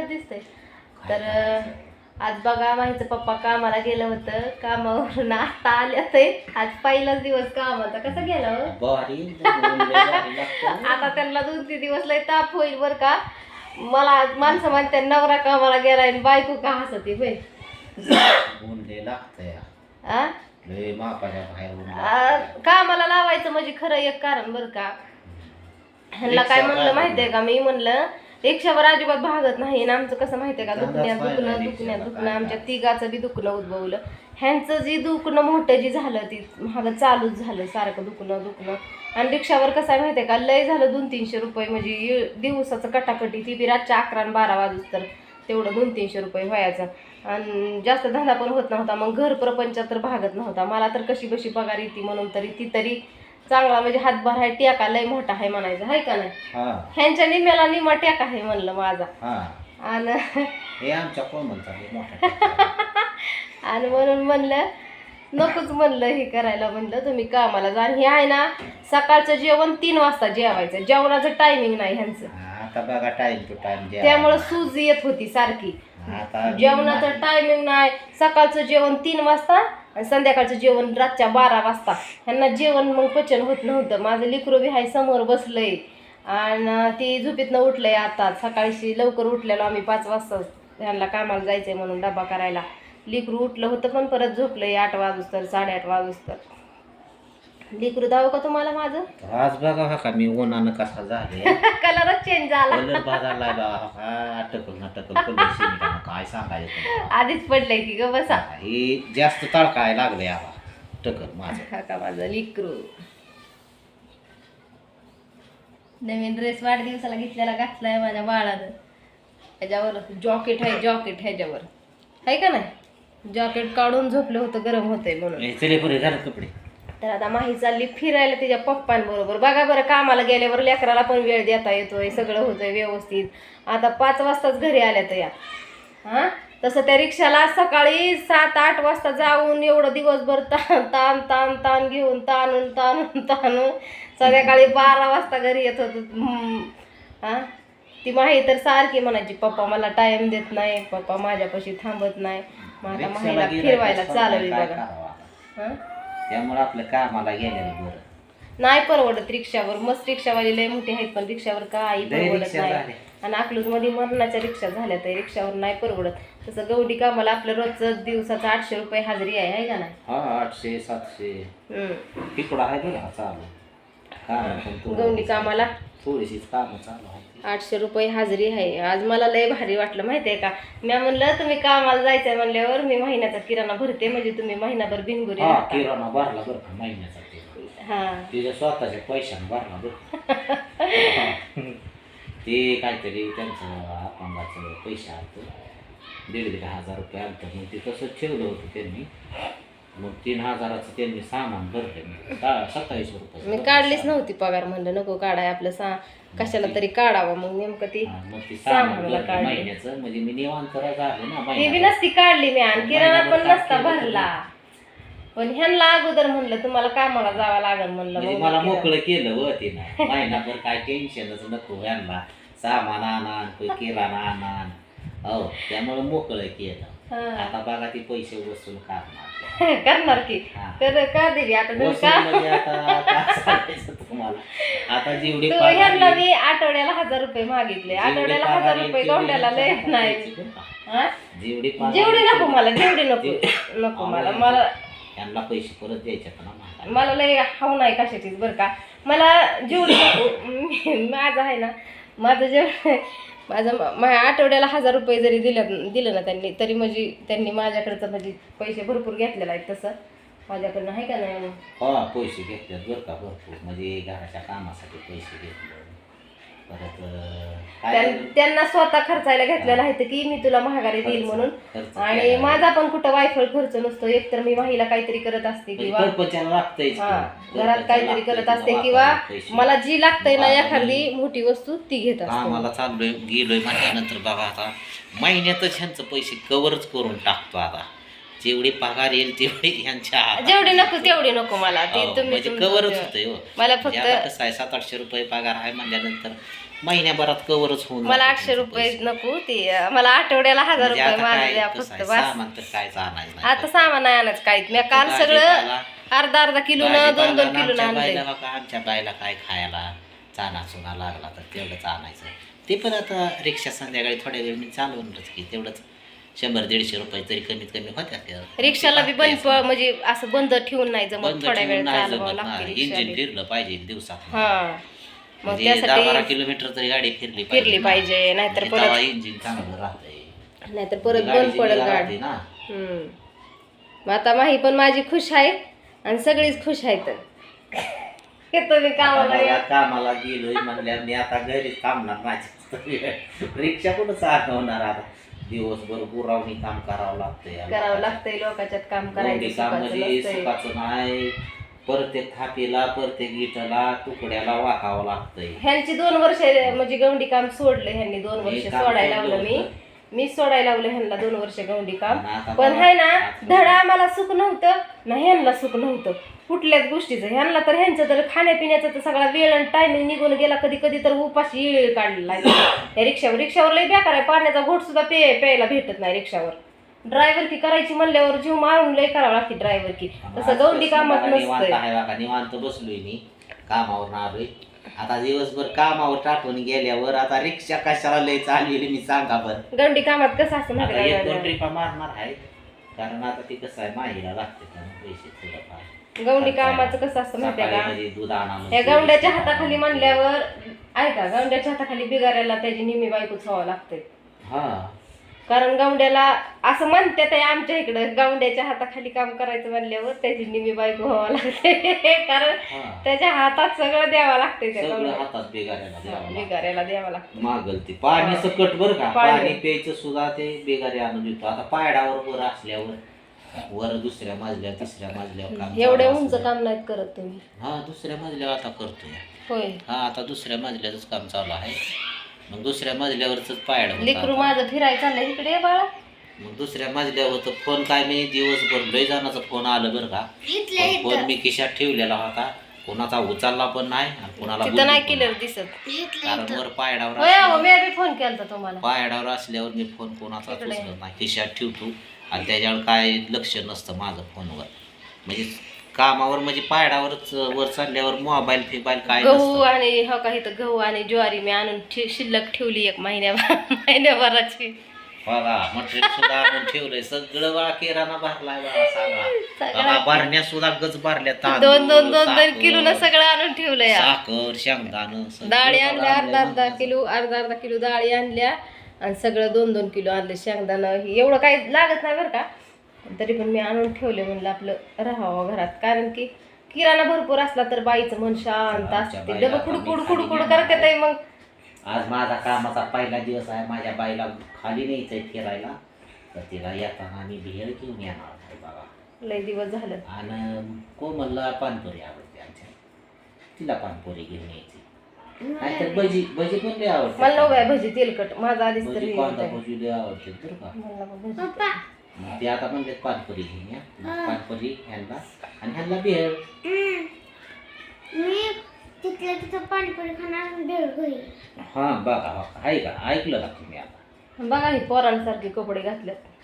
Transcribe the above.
दिसतंय. तर आज बघा माहिती पप्पा कामाला गेलं होतं. कामावरून आता आले ते आज पहिलाच दिवस कामाचा. कसा गेला हो? आता त्यांना दोन तीन दिवस लय ताप होईल बर का. मला माणसं म्हणते नवरा कामाला गेला आणि बायको का हसते बाई? आ? कामाला लावायचं म्हणजे खरं एक कारण बरं का. ह्यांना काय म्हणलं माहितीये का? मी म्हणलं रिक्षावर अजिबात भागत नाही आणि आमचं कसं माहितीये का? दुखण्यात दुखणं दुखण्यात काय दुखणं. आमच्या. तिघाचं बी दुखणं उद्भवलं. ह्यांचं जे दुखणं मोठं जे झालं ती मागं चालूच झालं. सारखं दुखणं दुखणं. आणि रिक्षावर कसं आहे माहितीये का? लय झालं दोन तीनशे रुपये. म्हणजे दिवसाचं कटाकटी. ती बी रातच्या अकरा आणि बारा वाजूस तर तेवढं दोन तीनशे रुपये व्हायचं. आणि जास्त धंदा पण होत नव्हता. मग घर प्रपंचात तर भागत नव्हता. मला तर कशी बशी पगार येते म्हणून तरी ती तरी चांगला म्हणजे हातभार आहे टेका लय मोठा आहे म्हणायचं आहे का नाही? हा. ह्यांच्या निम्याला निमा टेका आहे म्हणलं माझा. हा. आणि हे आमच्या कोण म्हणतात मोठा टेका. आणि म्हणून म्हणलं नकोच म्हणलं हे करायला म्हणलं तुम्ही कामाला जा. आणि हे आहे ना सकाळचं जेवण तीन वाजता जेवायचं. जेवणाचं टायमिंग नाही ह्यांचं. आता बघा टाइम टू टाइम त्यामुळं सूज येत होती सारखी. आता जेवणाचं टायमिंग नाही. सकाळचं जेवण तीन वाजता आणि संध्याकाळचं जेवण रातच्या बारा वाजता. ह्यांना जेवण मग पचन होत नव्हतं. माझं लिकरू बी हाय समोर बसलंय. आणि ती झोपेतनं उठलंय आता. सकाळशी लवकर उठलेलो आम्ही पाच वाजता. ह्यांना कामाला जायचंय म्हणून डबा करायला. लिकरू उठलं होतं पण परत झोपलंय आठ वाजूस तर साडेआठ वाजूस तर. लिकरू दाव का तुम्हाला माझं? आज बघा हा का मी उन्हानं कसा झाले. कलरच चेंज झाला. कलर बाजारला बघा हा अटकल नटकल कलर शिमिटानं काय सांगायचं तुम्हाला. आधीच पडलंय की ग बसा. हे जास्त तळकाय लागले आबा. टकल माझं. हा का माझं लिकरू. नवीन ड्रेस वाढदिवसाला घेतलेला घातलाय माझ्या बाळानं. त्याच्यावर जॉकेट आहे जॉकेट ह्याच्यावर. आहे का नाही? जॉकेट काढून झोपलं होतं गरम होतंय म्हणून. हे चले बरे झालं कपडे. तर आता माही चालली फिरायला तिच्या पप्पांबरोबर. बघा बरं कामाला गेल्यावर लेकराला पण वेळ देता येतोय सगळं होतंय व्यवस्थित. आता पाच वाजताच घरी आल्या तर या. हां? तसं त्या रिक्षाला सकाळी सात आठ वाजता जाऊन एवढं दिवसभर ताण ताण ताण ताण घेऊन ताणून ताणून ताणून संध्याकाळी बारा वाजता घरी येत होत. हां? ती माही तर सारखी म्हणायची पप्पा मला टाइम देत नाही पप्पा माझ्यापाशी थांबत नाही. मग आता रिक्षाला माहीला फिरवायला चालवली बघा? हां? त्यामुळे आपलं कामाला गेलेलं बरं. नाही परवडत रिक्षावर. मस्त रिक्षावाली लय मोठी आहेत पण रिक्षावर काही लय परवडत रिक्षा नाही. आणि अकलूजमध्ये मरणाच्या रिक्षा झाल्या तर रिक्षावर नाही परवडत. तसं गवडी कामाला आपलं रोजचं दिवसाचं आठशे रुपये हाजरी आहे आहे का नाही? हा आठशे सातशे. हम्म. तिकडं आहे बरं हा चालू? काम पण थोडं- गवडी कामाला? थोडीशीच कामं चालू आहे आठशे रुपये हाजरी आहे. आज मला लय भारी वाटलं माहिती आहे का? मी म्हणलं तुम्ही कामाला जायचंय म्हणल्यावर मी महिन्याचा किराणा भरते म्हणजे तुम्ही महिनाभर बिनगुरी हा राहता. किराणा भरला बरं का महिन्याचा हा. तिच्या स्वतःच्या पैशाने भरला बरं ते काहीतरी त्यांचं अपंगाचं पैसे आलतं. दीड दीड हजार रुपये आलतं. मग ते तसंच ठेवलं होतं त्यांनी. मग तीन हजाराचं त्यांनी सामान भरलं. मी सा- सत्तावीसशे रुपये मी काढलीच नव्हती पगार म्हणलं नको काढाय आपलं सा कशाला तरी काढावं मग नेमकं ती हा, मग ते सामान भरलं काढली. महिन्याचं म्हणजे मी निवांत झालं ना ती बी. नसती काढली मी आणि किराणा पण नसता भरला पण ह्यांना अगोदर म्हणलं तुम्हाला कामाला जावं लागेल म्हणलं म्हणजे मला. मोकळं केलं व तिनं महिनाभर काय टेन्शनच नको यांना सामान आणा कोई किराणा आणा हो त्यामुळे मोकळं केलं हा. आता बघा ती पैसे वसूल करणार करणार की हा. तर का दिली आता तुम्ही वसूल का म्हणजे आता काय सांगायचं तुम्हाला आता जेवढी तू ह्यांना मी आठवड्याला हजार रुपये मागितले जेवढी आठवड्याला हजार रुपये तेवढी गवंड्याला लय नाही? हा? जेवढी पगार जेवढी नको मला जेवढी नको नको मला मला यांना पैसे परत द्यायचे ना मला. मला लय हाव नाही कशाचीच बरं का मला जेवढी माझं आहे ना माझं जे माझं माझ्या आठवड्याला हजार रुपये जरी दिलं दिलं ना त्यांनी तरी म्हणजे त्यांनी माझ्याकडचं म्हणजे पैसे भरपूर घेतलेले आहेत तसं माझ्याकडनं आहे का नाही हा पैसे घेतल्यात बरं का भरपूर. म्हणजे घराच्या कामासाठी पैसे घेतले. परत अं, काय? त्यां- त्यांना स्वतः खर्चायला घेतलेलं आहे तर की मी तुला महागारी देईल खर्च- म्हणून. आणि केला. माझा पण कुठं वायफळ खर्च नसतो. एकतर मी माहीला काहीतरी करत असते म्हणजे किंवा परपंचाला लागतंयच हा की. घरात काहीतरी लागतंय करत असते बाबा किंवा पैसे. मला जी लागतंय ना बाबा एखादी मोठी वस्तू ती घेत असते. आम्हाला चाललोय गेलोय म्हटल्यानंतर बघा आता महिन्यातच ह्यांचं पैसे कवरच करून टाकतो आता. जेवढी पगार येईल तेवढी हातात. जेवढी नको तेवढी नको मला. ती हो, तुम्ही म्हणजे तुमचं ते- होतंय हो. मला म्हणजे फक्त कसं आहे सात आठशे रुपये पगार आहे म्हणल्यानंतर महिन्याभरात कवरच होऊन मला जातं आठशे तुमचं रुपये पैसे. नको ते अं, मला आठवड्याला हजार म्हणजे रुपये आता माझं काय द्या कसं फक्त आहे, बस. सामान तर कायच आणायचं नाही आता सामान नाही आणायचं काहीच. मी काल सगळं भाजीपाला- अर्धा अर्धा किलो ना दोन दोन भाजीपाला किलो आमच्या आणलंय. बायला का आमच्या बायला काय खायला चाना चुना लागला तर तेवढंच आणायचं. ते पण आता रिक्षा संध्याकाळी थोड्या वेळ मी चालवूनच की तेवढंच. शंभर दीडशे रुपये तरी कमीत कमी होत्या त्या. रिक्षाला बी बंद प- म्हणजे असं बंद ठेवून नाही जमत बंद थोड्या वेळ ठेवून नाही चालवावं जमत लागते ना. रिक्षा इंजिन. फिरलं पाहिजे दिवसात हा मग म्हणजे दहा बारा त्यासाठी किलोमीटर तरी गाडी फिरली फिरली. पाहिजे नाहीतर म्हणजे तेव्हा परत इंजिन चांगलं राहतंय नाहीतर परत गाडीची बंद निगा गाडी राहते ना हम्म. मग आता माही पण माझी खुश आहे आणि सगळीच खुश आहेत आता कामाला मला या. कामाला गेलोय म्हणल्यावर मी आता घरीच थांबणार माझी रिक्षा कुठं चालवणार आता दिवसभर गुरावणी काम करावं लागतंय करावं लागतंय लोकांच्यात काम करायचं काम सुखाचं म्हणजे नसतंय. सुखाचं नाही प्रत्येक थापीला प्रत्येक इटाला तुकड्याला वाकावं लागतंय ह्यांची दोन वर्ष म्हणजे गवंडी काम सोडलं ह्यांनी दोन हे वर्ष काम सोडायला लावलं मी होतं. मी सोडायला लावलं ह्यांना दोन वर्ष गवंडी काम. पण हाय ना धडा आम्हाला सुख नव्हतं. ना ह्यांना सुख नव्हतं. कुठल्याच गोष्टीचं. ह्यांना तर ह्यांचं तर खाण्यापिण्याचा तर सगळा वेळ आणि टायमिंग निघून गेला. कधी कधी तर उपाशी येळ काढलेला आहे या रिक्षावर रिक्षावर लई बेकार आहे. पाण्याचा घोट सुद्धा पे प्यायला भेटत नाही रिक्षावर. ड्रायव्हर की करायची म्हणल्यावर जीव मारून लई करावं लागते ड्रायव्हर की तसं गवंडी कामात मी. कामावर आलोय. आता दिवसभर कामावर टाकून गेल्यावर आता रिक्षा कशाला लय चाललेली मी सांगा बरं. गवंडी कामात कसं असतं आता एक दोन माहिती ट्रिपा मारणार आहे कारण आता ती कसं आहे माहिला लागते त्यामुळे पैसे थोडंफार? गवंडी कामाचं कसं असतं माहिती सकाळी का? म्हणजे दूध या गवंड्याच्या हाताखाली म्हणल्यावर ऐका गवंड्याच्या हाताखाली बिगारायला त्याची निम्मी बायकोच व्हावं लागते. हा. कारण गवंड्याला असं म्हणतात आहे आमच्या इकडं गवंड्याच्या हाताखाली काम करायचं म्हणल्यावर त्याची निम्मी बायको व्हावं लागते. कारण त्याच्या हातात सगळं द्यावं लागते त्या सगळं गवंड्याला. हातात बेगाऱ्याला द्यावं लागतं. बिगारायला द्यावं लागतं मागल ते. पाणी सकट बर का? पाणी. पाणी प्यायचं सुद्धा ते बेगारी आणून देतो. आता पायडावर वर असल्यावर वर दुसऱ्या मजल्यावर तिसऱ्या मजल्यावर काम एवढ्या चालू उंच. काम नाहीत करत तुम्ही. हा दुसऱ्या मजल्यावर आता करतोय. होय. हा आता दुसऱ्या मजल्याचंच काम चालू आहे. मग दुसऱ्या मजल्यावरच पायड लेकरू माझं चाललंय इकडे ये बाळा. मग दुसऱ्या मजल्यावर तर फोन काय मी दिवसभर लय जणांचा फोन आलं बरं का. पण फोन मी खिशात ठेवलेला होता. कोणाचा उचलला पण नाही आणि कोणाला तिथं नाही बोललो पण केलं दिसत. कारण वर पायडावर होय अहो, असल्यावर- मी बी फोन केलता तुम्हाला. पायडावर असल्यावर मी फोन कोणाचा. उचलत नाही. खिशात ठेवतो. आणि त्याच्यावर काय लक्ष नसतं माझं फोनवर. म्हणजे कामावर म्हणजे पायडावरच वर चालल्यावर मोबाईल फिबाईल काय गहू नसतं. आणि हो का इथं गहू आणि ज्वारी मी आणून ठे- शिल्लक ठेवली एक महिन्या महिन्याभराची. बघा मटेरियल सुद्धा आणून ठेवलंय. सगळं बा किराणा भरलाय बघा सांगा. सगळं. बघा भरण्या सुद्धा गज भरल्या. दोन दोन दोन किलो ना सगळं आणून ठेवलं या साखर शेंगदाणं सगळं डाळी बघा आणल्या अर्धा अर्धा किलो अर्धा अर्धा किलो डाळी आणल्या आणि सगळं दोन दोन किलो आणले शेंगदाणं. हे एवढं काही लागत नाही बरं का? तरी पण मी आणून ठेवले म्हणलं आपलं राहावं घरात. कारण की किराणा भरपूर असला तर बाईचं मन शांत असते. डबं मी कुडकुड कुडकुड करते ते मग. आज माझा कामाचा पहिला दिवस आहे. माझ्या बाईला खाली न्यायचंय फिरायला. तर तिला येताना आम्ही भेळ घेऊन येणार आहे बघा लय दिवस झालं. आणि कोमलला पानपुरी आवडते आमच्या. तिला पानपुरी घेऊन यायची. भजी भजी पण लय आवडते. मला नव्हे भजी तेलकट. माझा आधीच भजी तरी कांदा भजी लय आवडते बरं का? मला भजी ते आता म्हणले पानपुरी घेऊन या. पानपुरी ह्यांना. आणि ह्यांना भेळ. मी तिथल्या तिथं पाणीपुरी खाणार आणि भेळ घरी. हा बघा बघा. आहे का? ऐकलं का तुम्ही आता? बघा ही पोरांसारखे कपडे घातलेत